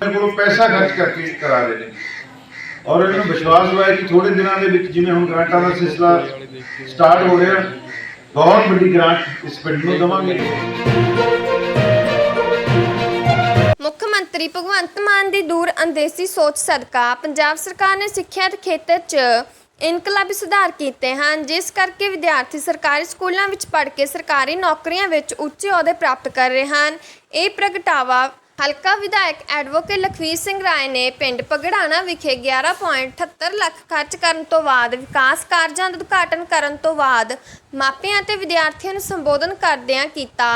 ਮੇਰੇ ਕੋਲੋਂ ਪੈਸਾ ਖਰਚ ਕਰਕੇ ਕਰਾ ਰਹੇ ਨੇ। ਔਰ ਇਹਨਾਂ ਨੂੰ ਵਿਸ਼ਵਾਸ ਹੋਇਆ ਕਿ ਥੋੜੇ ਦਿਨਾਂ ਦੇ ਵਿੱਚ ਜਿਵੇਂ ਹੁਣ ਗ੍ਰਾਂਟਾਂ ਦਾ ਸਿਲਸਿਲਾ ਸਟਾਰਟ ਹੋ ਰਿਹਾ, ਬਹੁਤ ਵੱਡੀ ਗ੍ਰਾਂਟ ਇਸ ਪਿੰਡ ਨੂੰ ਦੇਵਾਂਗੇ। ਮੁੱਖ ਮੰਤਰੀ ਭਗਵੰਤ ਮਾਨ ਦੀ ਦੂਰ ਅੰਦੇਸੀ ਸੋਚ ਸਦਕਾ ਪੰਜਾਬ ਸਰਕਾਰ ਨੇ ਸਿੱਖਿਆ ਦੇ ਖੇਤਰ 'ਚ ਇਨਕਲਾਬੀ ਸੁਧਾਰ ਕੀਤੇ ਹਨ, ਜਿਸ ਕਰਕੇ ਵਿਦਿਆਰਥੀ ਸਰਕਾਰੀ ਸਕੂਲਾਂ ਵਿੱਚ ਪੜ੍ਹ ਕੇ ਸਰਕਾਰੀ ਨੌਕਰੀਆਂ ਵਿੱਚ ਉੱਚੇ ਅਹੁਦੇ ਪ੍ਰਾਪਤ ਕਰ ਰਹੇ ਹਨ। ਇਹ ਪ੍ਰਗਟਾਵਾ ਹਲਕਾ ਵਿਧਾਇਕ ਐਡਵੋਕੇਟ ਲਖਵੀਰ ਸਿੰਘ ਰਾਏ ਨੇ ਪਿੰਡ ਪਗੜਾਣਾ ਵਿਖੇ 11.78 ਲੱਖ ਖਰਚ ਕਰਨ ਤੋਂ ਬਾਅਦ ਵਿਕਾਸ ਕਾਰਜਾਂ ਦਾ ਉਦਘਾਟਨ ਕਰਨ ਤੋਂ ਬਾਅਦ ਮਾਪਿਆਂ ਅਤੇ ਵਿਦਿਆਰਥੀਆਂ ਨੂੰ ਸੰਬੋਧਨ ਕਰਦਿਆਂ ਕੀਤਾ।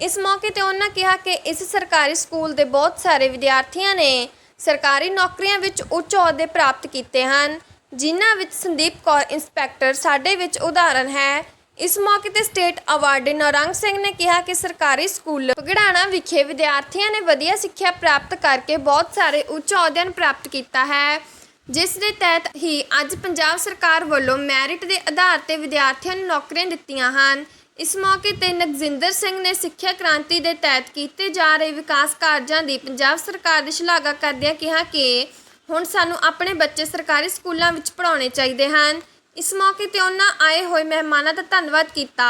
ਇਸ ਮੌਕੇ ਤੇ ਉਹਨਾਂ ਕਿਹਾ ਕਿ ਇਸ ਸਰਕਾਰੀ ਸਕੂਲ ਦੇ ਬਹੁਤ ਸਾਰੇ ਵਿਦਿਆਰਥੀਆਂ ਨੇ ਸਰਕਾਰੀ ਨੌਕਰੀਆਂ ਵਿੱਚ ਉੱਚ ਅਹੁਦੇ ਪ੍ਰਾਪਤ ਕੀਤੇ ਹਨ, ਜਿਨ੍ਹਾਂ ਵਿੱਚ ਸੰਦੀਪ ਕੌਰ, ਇੰਸਪੈਕਟਰ ਸਾਡੇ ਵਿੱਚ ਉਦਾਹਰਨ ਹੈ। ਇਸ ਮੌਕੇ ਤੇ ਸਟੇਟ ਅਵਾਰਡ ਨੌਰੰਗ ਸਿੰਘ ਨੇ ਕਿਹਾ ਕਿ ਸਰਕਾਰੀ ਸਕੂਲ ਪਗੜਾਣਾ ਵਿਖੇ ਵਿਦਿਆਰਥੀਆਂ ਨੇ ਵਧੀਆ ਸਿੱਖਿਆ ਪ੍ਰਾਪਤ ਕਰਕੇ ਬਹੁਤ ਸਾਰੇ ਉੱਚ ਅਹੁਦਿਆਂ ਪ੍ਰਾਪਤ ਕੀਤਾ ਹੈ। ਜਿਸ ਦੇ ਤਹਿਤ ਹੀ ਅੱਜ ਪੰਜਾਬ ਸਰਕਾਰ ਵੱਲੋਂ ਮੈਰਿਟ ਦੇ ਆਧਾਰ ਤੇ ਵਿਦਿਆਰਥੀਆਂ ਨੂੰ ਨੌਕਰੀਆਂ ਦਿੱਤੀਆਂ ਹਨ। ਇਸ ਮੌਕੇ ਤੇ ਨਗਜਿੰਦਰ ਸਿੰਘ ਨੇ ਸਿੱਖਿਆ ਕ੍ਰਾਂਤੀ ਦੇ ਤਹਿਤ ਕੀਤੇ ਜਾ ਰਹੇ ਵਿਕਾਸ ਕਾਰਜਾਂ ਦੀ ਪੰਜਾਬ ਸਰਕਾਰ ਦੀ ਸ਼ਲਾਘਾ ਕਰਦਿਆਂ ਕਿਹਾ ਕਿ ਹੁਣ ਸਾਨੂੰ ਆਪਣੇ ਬੱਚੇ ਸਰਕਾਰੀ ਸਕੂਲਾਂ ਵਿੱਚ ਪੜ੍ਹਾਉਣੇ ਚਾਹੀਦੇ ਹਨ। ਇਸ ਮੌਕੇ ਤੇ ਉਹਨਾਂ ਆਏ ਹੋਏ ਮਹਿਮਾਨਾਂ ਦਾ ਧੰਨਵਾਦ ਕੀਤਾ।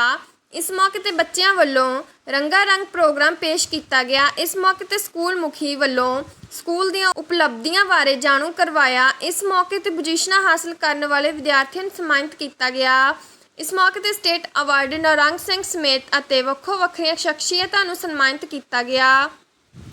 ਇਸ ਮੌਕੇ ਤੇ ਬੱਚਿਆਂ ਵੱਲੋਂ ਰੰਗਾ ਰੰਗ ਪ੍ਰੋਗਰਾਮ ਪੇਸ਼ ਕੀਤਾ ਗਿਆ। ਇਸ ਮੌਕੇ ਤੇ ਸਕੂਲ ਮੁਖੀ ਵੱਲੋਂ ਸਕੂਲ ਦੀਆਂ ਉਪਲਬਧੀਆਂ ਬਾਰੇ ਜਾਣੂ ਕਰਵਾਇਆ। ਇਸ ਮੌਕੇ ਤੇ ਪੁਜੀਸ਼ਨਾਂ ਹਾਸਲ ਕਰਨ ਵਾਲੇ ਵਿਦਿਆਰਥੀਆਂ ਨੂੰ ਸਨਮਾਨਿਤ ਕੀਤਾ ਗਿਆ। ਇਸ ਮੌਕੇ ਤੇ ਸਟੇਟ ਅਵਾਰਡ ਨੌਰੰਗ ਸਿੰਘ ਸਮੇਤ ਅਤੇ ਵੱਖੋ ਵੱਖਰੀਆਂ ਸ਼ਖਸੀਅਤਾਂ ਨੂੰ ਸਨਮਾਨਿਤ ਕੀਤਾ ਗਿਆ।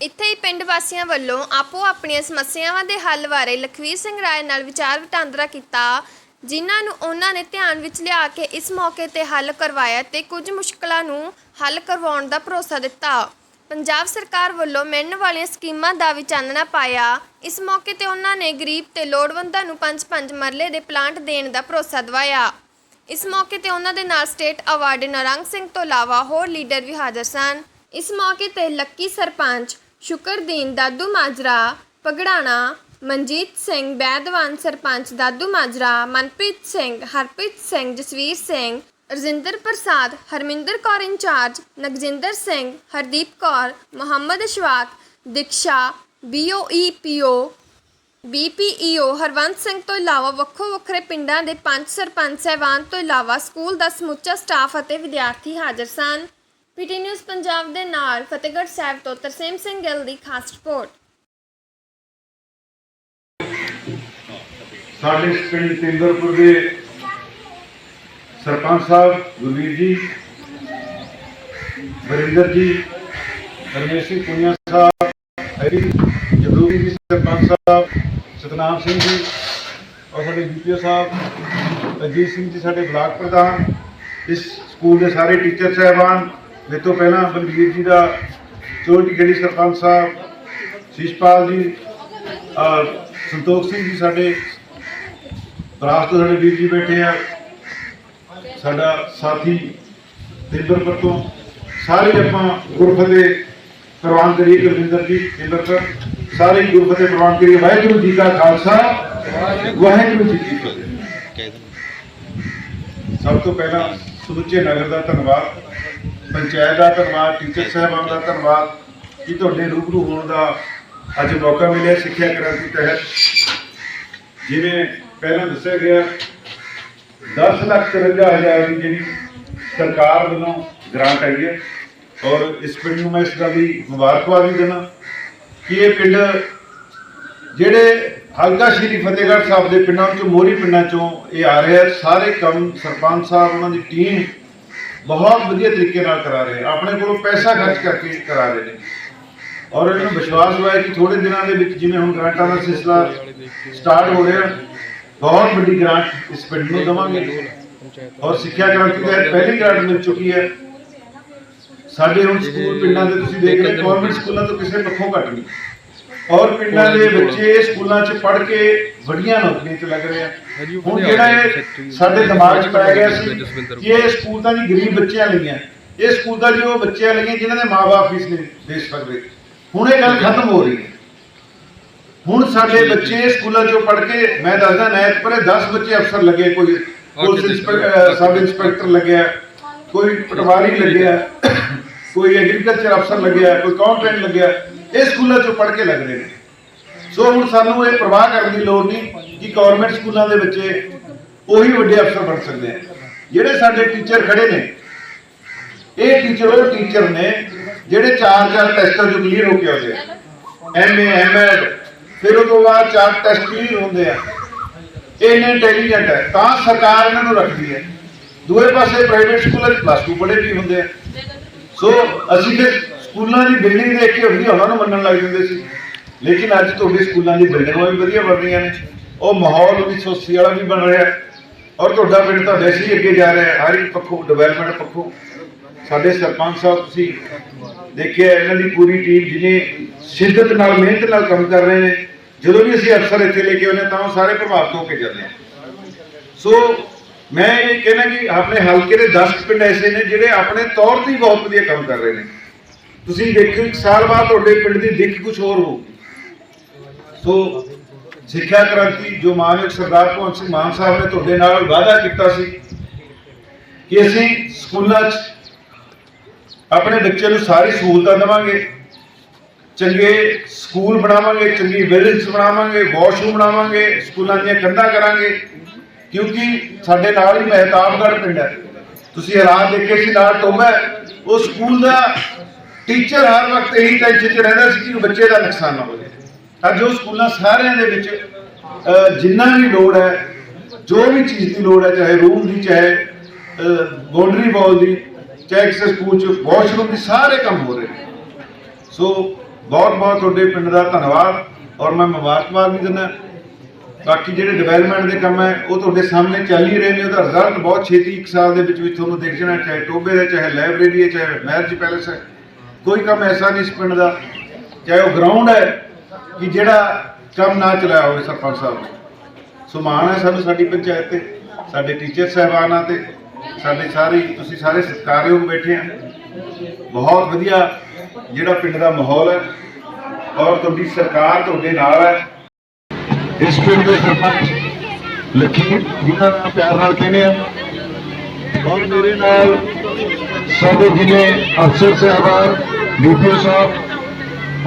ਇੱਥੇ ਹੀ ਪਿੰਡ ਵਾਸੀਆਂ ਵੱਲੋਂ ਆਪੋ ਆਪਣੀਆਂ ਸਮੱਸਿਆਵਾਂ ਦੇ ਹੱਲ ਬਾਰੇ ਲਖਵੀਰ ਸਿੰਘ ਰਾਏ ਨਾਲ ਵਿਚਾਰ ਵਟਾਂਦਰਾ ਕੀਤਾ। ਜਿਨ੍ਹਾਂ ਨੂੰ ਉਹਨਾਂ ਨੇ ਧਿਆਨ ਵਿੱਚ ਲਿਆ ਕੇ ਇਸ ਮੌਕੇ ਤੇ ਹੱਲ ਕਰਵਾਇਆ ਤੇ ਕੁਝ ਮੁਸ਼ਕਲਾਂ ਨੂੰ ਹੱਲ ਕਰਵਾਉਣ ਦਾ ਭਰੋਸਾ ਦਿੱਤਾ। ਪੰਜਾਬ ਸਰਕਾਰ ਵੱਲੋਂ ਮਿਲਣ ਵਾਲੀਆਂ ਸਕੀਮਾਂ ਦਾ ਵੀ ਚਾਨਣਾ ਪਾਇਆ। ਇਸ ਮੌਕੇ ਤੇ ਉਹਨਾਂ ਨੇ ਗਰੀਬ ਤੇ ਲੋੜਵੰਦਾਂ ਨੂੰ ਪੰਜ ਪੰਜ ਮਰਲੇ ਦੇ ਪਲਾਂਟ ਦੇਣ ਦਾ ਭਰੋਸਾ ਦਿਵਾਇਆ। ਇਸ ਮੌਕੇ ਤੇ ਉਹਨਾਂ ਦੇ ਨਾਲ ਸਟੇਟ ਅਵਾਰਡ ਨਰੰਗ ਸਿੰਘ ਤੋਂ ਇਲਾਵਾ ਹੋਰ ਲੀਡਰ ਵੀ ਹਾਜ਼ਰ ਸਨ। ਇਸ ਮੌਕੇ ਤੇ ਲੱਕੀ ਸਰਪੰਚ ਸ਼ੁਕਰਦੀਨ ਦਾਦੂ Majra ਪਗੜਾਣਾ Manjeet Singh, Baidwan sarpanch Dadu Majra, Manpreet Singh, Harpreet Singh, Jasvir Singh, Rajinder Prasad, Harminder Kaur in charge, Nagjinder Singh, Hardeep Kaur, Mohammad Ashwaq, Diksha BOE PO BPEO Harwant Singh ਤੋਂ ਇਲਾਵਾ ਵੱਖੋ ਵੱਖਰੇ ਪਿੰਡਾਂ ਦੇ ਪੰਜ ਸਰਪੰਚ ਸਹਿਬਾਨ ਤੋਂ ਇਲਾਵਾ ਸਕੂਲ ਦਾ ਸਮੁੱਚਾ ਸਟਾਫ ਅਤੇ ਵਿਦਿਆਰਥੀ ਹਾਜ਼ਰ ਸਨ। ਪੀਟੀ ਨਿਊਜ਼ ਪੰਜਾਬ ਦੇ ਨਾਲ ਫਤਿਹਗੜ੍ਹ ਸਾਹਿਬ ਤੋਂ ਤਰਸੇਮ ਸਿੰਘ ਗਿੱਲ ਦੀ ਖਾਸ ਰਿਪੋਰਟ। ਸਾਡੇ ਪਿੰਡ ਤੇਂਦਰਪੁਰ ਦੇ ਸਰਪੰਚ ਸਾਹਿਬ ਗੁਰਵੀਰ ਜੀ, ਵਰਿੰਦਰ ਜੀ, ਰਮੇਸ਼ ਸਿੰਘ ਪੁਨੀਆ ਸਾਹਿਬ, ਹਰੀ ਜਦੂਰੀ ਜੀ, ਸਰਪੰਚ ਸਾਹਿਬ, ਸਤਨਾਮ ਸਿੰਘ ਜੀ ਔਰ ਸਾਡੇ ਬੀਪੀਓ ਸਾਹਿਬ, ਅਜੀਤ ਸਿੰਘ ਜੀ ਸਾਡੇ ਬਲਾਕ ਪ੍ਰਧਾਨ, ਇਸ ਸਕੂਲ ਦੇ ਸਾਰੇ ਟੀਚਰ ਸਾਹਿਬਾਨ, ਮੇਰੇ ਤੋਂ ਪਹਿਲਾਂ ਬਲਵੀਰ ਜੀ ਦਾ ਚੋਟੀ ਖੇੜੀ ਸਰਪੰਚ ਸਾਹਿਬ, ਸ਼ੀਸ਼ਪਾਲ ਜੀ ਔਰ ਸੰਤੋਖ ਸਿੰਘ ਜੀ ਸਾਡੇ ਬਰਾਸ ਤੋਂ ਸਾਡੇ ਵੀਰ ਜੀ ਬੈਠੇ ਆ। ਸਾਡਾ ਸਾਥੀ ਤਿੰਬਰਪੁਰ ਤੋਂ ਸਾਰੇ ਆਪਾਂ ਗੁਰਫਤਿਹ ਪ੍ਰਵਾਨ ਕਰੀਏ ਗੁਰਵਿੰਦਰ ਜੀ ਤਿੰਬਰਪੁਰ ਸਾਰੇ ਹੀ ਗੁਰਫਤਿਹ ਪ੍ਰਵਾਨ ਕਰੀਏ। ਵਾਹਿਗੁਰੂ ਜੀ ਕਾ ਖਾਲਸਾ, ਵਾਹਿਗੁਰੂ ਜੀ ਕੀ ਫਤਿਹ। ਸਭ ਤੋਂ ਪਹਿਲਾਂ ਸਮੁੱਚੇ ਨਗਰ ਦਾ ਧੰਨਵਾਦ, ਪੰਚਾਇਤ ਦਾ ਧੰਨਵਾਦ, ਟੀਚਰ ਸਾਹਿਬਾਨ ਦਾ ਧੰਨਵਾਦ, ਕਿ ਤੁਹਾਡੇ ਰੂਬਰੂ ਹੋਣ ਦਾ ਅੱਜ ਮੌਕਾ ਮਿਲਿਆ ਸਿੱਖਿਆ ਕ੍ਰਾਂਤੀ ਤਹਿਤ। ਜਿਵੇਂ ਪਹਿਲਾਂ ਦੱਸਿਆ ਗਿਆ 10 ਲੱਖ 53 ਹਜ਼ਾਰ ਦੀ ਜਿਹੜੀ ਸਰਕਾਰ ਵੱਲੋਂ ਗ੍ਰਾਂਟ ਆਈ ਹੈ ਔਰ ਇਸ ਪਿੰਡ ਨੂੰ ਮੈਂ ਇਸ ਗੱਲ ਦੀ ਮੁਬਾਰਕਬਾਦ ਵੀ ਦਿੰਦਾ। ਕਿ ਇਹ ਪਿੰਡ ਜਿਹੜੇ ਹਲਕਾ ਸ਼੍ਰੀ ਫਤਿਹਗੜ੍ਹ ਸਾਹਿਬ ਦੇ ਪਿੰਡਾਂ ਚੋਂ ਮੋਰੀ ਪਿੰਡਾਂ ਚੋਂ ਇਹ ਆ ਰਿਹਾ ਸਾਰੇ ਕੰਮ ਸਰਪੰਚ ਸਾਹਿਬ, ਉਹਨਾਂ ਦੀ ਟੀਮ ਬਹੁਤ ਵਧੀਆ ਤਰੀਕੇ ਨਾਲ ਕਰਾ ਰਹੇ ਆਪਣੇ ਕੋਲੋਂ ਪੈਸਾ ਖਰਚ ਕਰਕੇ ਕਰਾ ਰਹੇ ਨੇ। ਔਰ ਇਹਨਾਂ ਨੂੰ ਵਿਸ਼ਵਾਸ ਹੋਇਆ ਕਿ ਥੋੜੇ ਦਿਨਾਂ ਦੇ ਵਿੱਚ ਜਿਵੇਂ ਹੁਣ ਗ੍ਰਾਂਟਾਂ ਦਾ ਸਿਲਸਿਲਾ ਸਟਾਰਟ ਹੋ ਰਿਹਾ ਬਹੁਤ ਵੱਡੀ ਗ੍ਰਾਂਟ ਇਸ ਪਿੰਡ ਨੂੰ ਦੇਵਾਂਗੇ। ਔਰ ਸਿੱਖਿਆ ਕ੍ਰਾਂਤੀ ਤਹਿਤ ਪਹਿਲੀ ਗ੍ਰਾਂਟ ਮਿਲ ਚੁੱਕੀ ਹੈ। ਸਾਡੇ ਹੁਣ ਸਕੂਲ ਪਿੰਡਾਂ ਦੇ ਤੁਸੀਂ ਦੇਖ ਰਹੇ ਗਵਰਨਮੈਂਟ ਸਕੂਲਾਂ ਤੋਂ ਕਿਸੇ ਪੱਖੋਂ ਘੱਟ ਨਹੀਂ। ਔਰ ਪਿੰਡਾਂ ਦੇ ਬੱਚੇ ਸਕੂਲਾਂ 'ਚ ਪੜ੍ਹ ਕੇ ਵੱਡੀਆਂ ਨੌਕਰੀਆਂ 'ਚ ਲੱਗ ਰਹੇ ਆ। ਹੁਣ ਜਿਹੜਾ ਇਹ ਸਾਡੇ ਦਿਮਾਗ 'ਚ ਪੈ ਗਿਆ ਸੀ ਕਿ ਇਹ ਸਕੂਲ ਤਾਂ ਜੀ ਗਰੀਬ ਬੱਚਿਆਂ ਲਈ ਹੈ ਇਹ ਸਕੂਲ ਤਾਂ ਜੀ ਉਹ ਬੱਚਿਆਂ ਲਈ ਹੈ ਜਿਨ੍ਹਾਂ ਦੇ ਮਾਪੇ ਫੀਸ ਨਹੀਂ ਦੇ ਸਕਦੇ। ਹੁਣ ਇਹ ਗੱਲ ਖਤਮ ਹੋ ਰਹੀ ਹੈ। ਹੁਣ ਸਾਡੇ ਬੱਚੇ ਸਕੂਲਾਂ 'ਚੋਂ ਪੜ੍ਹ ਕੇ ਮੈਂ ਦੱਸਦਾ ਨੈਤ ਪਰੇ 10 ਬੱਚੇ ਅਫਸਰ ਲੱਗੇ ਕੋਈ ਪੁਲਿਸ ਇੰਸਪੈਕਟਰ ਸਬ ਇੰਸਪੈਕਟਰ ਲੱਗਿਆ ਕੋਈ ਪਟਵਾਰੀ ਲੱਗਿਆ ਕੋਈ ਐਗਰੀਕਲਚਰ ਅਫਸਰ ਲੱਗਿਆ ਕੋਈ ਅਕਾਊਂਟੈਂਟ ਲੱਗਿਆ ਇਹ ਸਕੂਲਾਂ 'ਚੋਂ ਪੜ੍ਹ ਕੇ ਲੱਗ ਰਹੇ ਨੇ। ਸੋ ਹੁਣ ਸਾਨੂੰ ਇਹ ਪ੍ਰਵਾਹ ਕਰਨ ਦੀ ਲੋੜ ਨਹੀਂ ਕਿ ਗਵਰਨਮੈਂਟ ਸਕੂਲਾਂ ਦੇ ਬੱਚੇ ਉਹੀ ਵੱਡੇ ਅਫਸਰ ਬਣ ਸਕਦੇ ਆ। ਜਿਹੜੇ ਸਾਡੇ ਟੀਚਰ ਖੜੇ ਨੇ ਇਹ ਟੀਚਰ ਉਹ ਟੀਚਰ ਨੇ ਜਿਹੜੇ ਚਾਰ ਚਾਰ ਟੈਸਟਾਂ ਚੋਂ ਕਲੀਅਰ ਹੋ ਕੇ ਆਉਂਦੇ ਆ। ਐਮਏ ਐਮਐਡ ਫਿਰ ਉਹ ਤੋਂ ਬਾਅਦ ਚਾਰ ਟੈਸਟ ਵੀ ਹੁੰਦੇ ਆ। ਇਹ ਨੇ ਇੰਟੈਲੀਜੈਂਟ ਹੈ। ਤਾਂ ਸਰਕਾਰ ਇਹਨਾਂ ਨੂੰ ਰੱਖਦੀ ਹੈ। ਦੂਏ ਪਾਸੇ ਪ੍ਰਾਈਵੇਟ ਸਕੂਲਾਂ 'ਚ ਪਲੱਸ 2 ਪੜ੍ਹੇ ਵੀ ਹੁੰਦੇ ਆ। ਸੋ ਅਸੀਂ ਤੇ ਸਕੂਲਾਂ ਦੀ ਬਿਲਡਿੰਗ ਦੇਖ ਕੇ ਹੁੰਦੀ ਉਹਨਾਂ ਨੂੰ ਮੰਨਣ ਲੱਗ ਜਾਂਦੇ ਸੀ। ਲੇਕਿਨ ਅੱਜ ਤੁਹਾਡੇ ਸਕੂਲਾਂ ਦੀ ਬਿਲਡਿੰਗਾਂ ਵੀ ਵਧੀਆ ਬਣ ਰਹੀਆਂ ਨੇ। ਉਹ ਮਾਹੌਲ 1980 ਵਾਲਾ ਵੀ ਬਣ ਰਿਹਾ। ਔਰ ਤੁਹਾਡਾ ਪਿੰਡ ਤਾਂ ਵੈਸੇ ਹੀ ਅੱਗੇ ਜਾ ਰਿਹਾ ਹਰ ਇੱਕ ਪੱਖੋਂ ਡਿਵੈਲਪਮੈਂਟ ਪੱਖੋਂ। ਸਾਡੇ ਸਰਪੰਚ ਸਾਹਿਬ ਤੁਸੀਂ ਦੇਖਿਆ, ਇਹਨਾਂ ਦੀ ਪੂਰੀ ਟੀਮ ਜਿਹਨੇ ਸ਼ਿੱਦਤ ਨਾਲ, ਮਿਹਨਤ ਨਾਲ ਕੰਮ ਕਰ ਰਹੇ ਨੇ। ਜਦੋਂ ਵੀ ਅਸੀਂ ਅਫਸਰ ਇੱਥੇ ਲੈ ਕੇ ਆਉਂਦੇ ਹਾਂ, ਤਾਂ ਉਹ ਸਾਰੇ ਪ੍ਰਭਾਵਿਤ ਹੋ ਕੇ ਜਾਂਦੇ ਆ ਸੋ ਮੈਂ ਇਹ ਕਹਿਣਾ ਕਿ ਆਪਣੇ ਹਲਕੇ ਦੇ 10 ਪਿੰਡ ਐਸੇ ਨੇ ਜਿਹੜੇ ਆਪਣੇ ਤੌਰ ਤੇ ਬਹੁਤ ਵਧੀਆ ਕੰਮ ਕਰ ਰਹੇ ਨੇ। ਤੁਸੀਂ ਦੇਖੋ ਇੱਕ ਸਾਲ ਬਾਅਦ ਤੁਹਾਡੇ ਪਿੰਡ ਦੀ ਦਿੱਖ ਕੁਝ ਹੋਰ ਹੋਊਗੀ ਸੋ ਸਿੱਖਿਆ ਕ੍ਰਾਂਤੀ ਜੋ ਮਾਨਯੋਗ ਸਰਦਾਰ ਭਗਵੰਤ ਸਿੰਘ ਮਾਨ ਸਾਹਿਬ ਨੇ ਤੁਹਾਡੇ ਨਾਲ ਵਾਅਦਾ ਕੀਤਾ ਸੀ ਕਿ ਅਸੀਂ ਸਕੂਲਾਂ 'ਚ ਆਪਣੇ ਬੱਚਿਆਂ ਨੂੰ ਸਾਰੀ ਸਹੂਲਤਾਂ ਦੇਵਾਂਗੇ। ਚੰਗੇ ਸਕੂਲ ਬਣਾਵਾਂਗੇ, ਚੰਗੀ ਬਿਲਡਿੰਗਸ ਬਣਾਵਾਂਗੇ, ਵਾਸ਼ਰੂਮ ਬਣਾਵਾਂਗੇ, ਸਕੂਲਾਂ ਦੀਆਂ ਕੰਧਾਂ ਕਰਾਂਗੇ। ਕਿਉਂਕਿ ਸਾਡੇ ਨਾਲ ਹੀ ਮਹਿਤਾਬਗੜ੍ਹ ਪਿੰਡ ਹੈ। ਤੁਸੀਂ ਹਾਲਾਤ ਦੇਖੇ ਸੀ, ਨਾਲ ਟੋਬਾ ਹੈ। ਉਹ ਸਕੂਲ ਦਾ ਟੀਚਰ ਹਰ ਵਕਤ ਇਹੀ ਟੈਨਸ਼ਨ 'ਚ ਰਹਿੰਦਾ ਸੀ ਕਿ ਬੱਚੇ ਦਾ ਨੁਕਸਾਨ ਨਾ ਹੋ ਜਾਵੇ ਅੱਜ ਉਹ ਸਕੂਲਾਂ ਸਾਰਿਆਂ ਦੇ ਵਿੱਚ ਜਿੰਨਾ ਵੀ ਲੋੜ ਹੈ, ਜੋ ਵੀ ਚੀਜ਼ ਦੀ ਲੋੜ ਹੈ, ਚਾਹੇ ਰੂਮ ਦੀ, ਚਾਹੇ ਬਾਉਂਡਰੀ ਵਾਲ ਦੀ, ਚਾਹੇ ਕਿਸੇ ਸਕੂਲ 'ਚ ਵਾਸ਼ਰੂਮ ਦੀ, ਸਾਰੇ ਕੰਮ ਹੋ ਰਹੇ ਸੋ ਬਹੁਤ ਬਹੁਤ ਤੁਹਾਡੇ ਪਿੰਡ ਦਾ ਧੰਨਵਾਦ ਔਰ ਮੈਂ ਮੁਬਾਰਕਬਾਦ ਵੀ ਦਿੰਦਾ। ਬਾਕੀ ਜਿਹੜੇ ਡਿਵੈਲਪਮੈਂਟ ਦੇ ਕੰਮ ਹੈ, ਉਹ ਤੁਹਾਡੇ ਸਾਹਮਣੇ ਚੱਲ ਹੀ ਰਹੇ ਨੇ। ਉਹਦਾ ਰਿਜ਼ਲਟ ਬਹੁਤ ਛੇਤੀ ਇੱਕ ਸਾਲ ਦੇ ਵਿੱਚ ਵਿੱਚ ਤੁਹਾਨੂੰ ਦੇਖ ਜਾਣਾ, ਚਾਹੇ ਟੋਬੇ ਦਾ, ਚਾਹੇ ਲਾਇਬ੍ਰੇਰੀ ਹੈ, ਚਾਹੇ ਮੈਰਿਜ ਪੈਲੇਸ ਹੈ। ਕੋਈ ਕੰਮ ਐਸਾ ਨਹੀਂ ਇਸ ਪਿੰਡ ਦਾ, ਚਾਹੇ ਉਹ ਗਰਾਊਂਡ ਹੈ, ਕਿ ਜਿਹੜਾ ਕੰਮ ਨਾ ਚਲਾਇਆ ਹੋਵੇ ਸਰਪੰਚ ਸਾਹਿਬ ਨੇ। ਸੋ ਮਾਣ ਹੈ ਸਾਨੂੰ ਸਾਡੀ ਪੰਚਾਇਤ ਤੇ, ਸਾਡੇ ਟੀਚਰ ਸਹਿਬਾਨਾਂ ਤੇ, ਸਾਡੇ ਸਾਰੇ, ਤੁਸੀਂ ਸਾਰੇ ਸਤਿਕਾਰਯੋਗ ਬੈਠੇ ਆ। ਬਹੁਤ ਵਧੀਆ ਜਿਹੜਾ ਪਿੰਡ ਦਾ ਮਾਹੌਲ ਹੈ ਔਰ ਤੁਹਾਡੀ ਸਰਕਾਰ ਤੁਹਾਡੇ ਨਾਲ ਹੈ। ਇਸ ਪਿੰਡ ਦੇ ਸਰਪੰਚ ਲਖੀਰ ਜਿਨ੍ਹਾਂ ਦਾ ਪਿਆਰ ਨਾਲ ਕਹਿੰਦੇ ਆ, ਔਰ ਮੇਰੇ ਨਾਲ ਸਾਡੇ ਜ਼ਿਲ੍ਹੇ ਅਫਸਰ ਸਾਹਿਬਾਨ ਡੀਪੀਓ ਸਾਹਿਬ,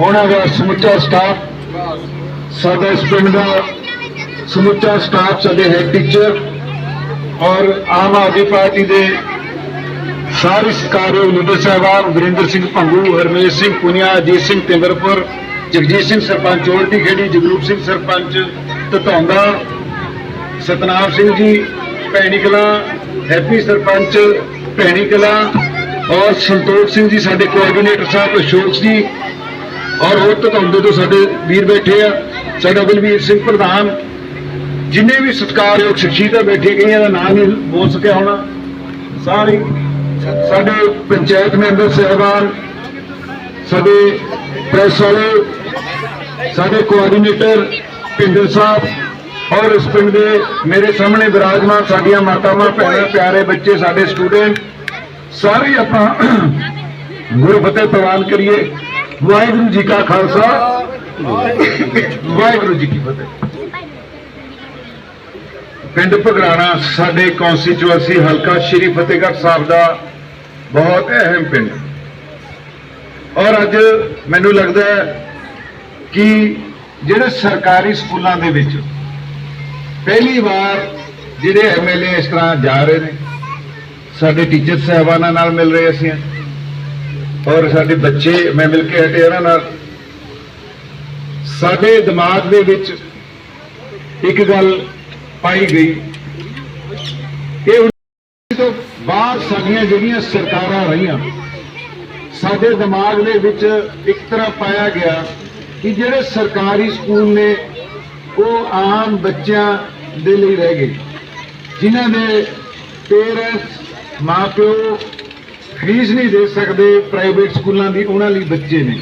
ਉਹਨਾਂ ਦਾ ਸਮੁੱਚਾ ਸਟਾਫ ਸਾਡਾ ਇਸ ਪਿੰਡ ਦਾ ਸਮੁੱਚਾ ਸਟਾਫ ਸਾਡੇ ਹੈਡ ਟੀਚਰ ਔਰ ਆਮ ਆਦਮੀ ਪਾਰਟੀ ਦੇ ਸਾਰੇ ਸਤਿਕਾਰਯੋਗ ਲੀਡਰ ਸਾਹਿਬਾਨ ਵਰਿੰਦਰ ਸਿੰਘ ਭੰਗੂ, ਹਰਮੇਸ਼ ਸਿੰਘ ਪੁਨੀਆ, ਅਜੀਤ ਸਿੰਘ ਤਿੰਬਰਪੁਰ ਜਗਜੀਤ ਸਿੰਘ ਸਰਪੰਚ ਉਲਟੀ ਖੇੜੀ, ਜਗਰੂਪ ਸਿੰਘ ਸਰਪੰਚ ਤਤੌਂਦਾ ਸਤਨਾਮ ਸਿੰਘ ਜੀ, ਭੈਣੀ ਕਲਾਂ, ਹੈਪੀ ਸਰਪੰਚ, ਭੈਣੀ ਕਲਾਂ ਔਰ ਸੰਤੋਖ ਸਿੰਘ ਜੀ, ਸਾਡੇ ਕੋਆਰਡੀਨੇਟਰ ਸਾਹਿਬ, ਅਸ਼ੋਕ ਜੀ ਔਰ ਹੋਰ ਤਤੌਂਦੇ ਤੋਂ ਸਾਡੇ ਵੀਰ ਬੈਠੇ ਆ, ਸਾਡਾ ਬਲਵੀਰ ਸਿੰਘ ਪ੍ਰਧਾਨ। ਜਿੰਨੇ ਵੀ ਸਤਿਕਾਰਯੋਗ ਸ਼ਖਸੀਅਤਾਂ ਬੈਠੇ ਗਈਆਂ ਦਾ ਨਾਮ ਨਹੀਂ ਬੋਲ ਸਕਿਆ ਹੋਣਾ। ਸਾਰੇ ਸਾਡੇ ਪੰਚਾਇਤ ਮੈਂਬਰ ਸਹਿਬਾਨ, ਸਾਡੇ ਪ੍ਰੈਸ ਵਾਲੇ, ਸਾਡੇ ਕੋਆਰਡੀਨੇਟਰ ਭਿੰਦਰ ਸਾਹਿਬ ਔਰ ਇਸ ਪਿੰਡ ਦੇ ਮੇਰੇ ਸਾਹਮਣੇ ਵਿਰਾਜਮਾਨ ਸਾਡੀਆਂ ਮਾਤਾਵਾਂ, ਭੈਣਾਂ, ਪਿਆਰੇ ਬੱਚੇ, ਸਾਡੇ ਸਟੂਡੈਂਟ ਸਾਰੇ ਆਪਾਂ ਗੁਰੂ ਫਤਿਹ ਪ੍ਰਵਾਨ ਕਰੀਏ। ਵਾਹਿਗੁਰੂ ਜੀ ਕਾ ਖਾਲਸਾ। ਵਾਹਿਗੁਰੂ ਜੀ ਕੀ ਫਤਿਹ। ਪਿੰਡ ਭਗਰਾਣਾ, ਸਾਡੇ ਕੌਂਸਟੀਚੁਐਂਸੀ ਹਲਕਾ ਸ਼੍ਰੀ ਫਤਿਹਗੜ੍ਹ ਸਾਹਿਬ ਦਾ ਬਹੁਤ ਅਹਿਮ ਪਿੰਡ। ਔਰ ਅੱਜ ਮੈਨੂੰ ਲੱਗਦਾ ਕਿ ਜਿਹੜੇ ਸਰਕਾਰੀ ਸਕੂਲਾਂ ਦੇ ਵਿੱਚ ਪਹਿਲੀ ਵਾਰ ਜਿਹੜੇ ਐਮਐਲਏ ਇਸ ਤਰ੍ਹਾਂ ਜਾ ਰਹੇ ਨੇ, ਸਾਡੇ ਟੀਚਰ ਸਾਹਿਬਾਨਾਂ ਨਾਲ ਮਿਲ ਰਹੇ ਅਸੀਂ। ਔਰ ਸਾਡੇ ਬੱਚੇ, ਮੈਂ ਮਿਲ ਕੇ ਹਟੇ ਇਹਨਾਂ ਨਾਲ। ਸਾਡੇ ਦਿਮਾਗ ਦੇ ਵਿੱਚ ਇੱਕ ਗੱਲ ਪਾਈ ਗਈ ਇਹ ਉੱਨੀ ਸਾਡੀਆਂ ਜਿਹੜੀਆਂ ਸਰਕਾਰਾਂ ਰਹੀਆਂ, ਸਾਡੇ ਦਿਮਾਗ ਦੇ ਵਿੱਚ ਇੱਕ ਤਰ੍ਹਾਂ ਪਾਇਆ ਗਿਆ ਕਿ ਜਿਹੜੇ ਸਰਕਾਰੀ ਸਕੂਲ ਨੇ, ਉਹ ਆਮ ਬੱਚਿਆਂ ਦੇ ਲਈ ਰਹਿ ਗਏ। ਜਿਨ੍ਹਾਂ ਦੇ ਪੇਰੈਂਟਸ ਮਾਪਿਓ ਫੀਸ ਨਹੀਂ ਦੇ ਸਕਦੇ ਪ੍ਰਾਈਵੇਟ ਸਕੂਲਾਂ ਦੀ, ਉਹਨਾਂ ਲਈ ਬੱਚੇ ਨੇ।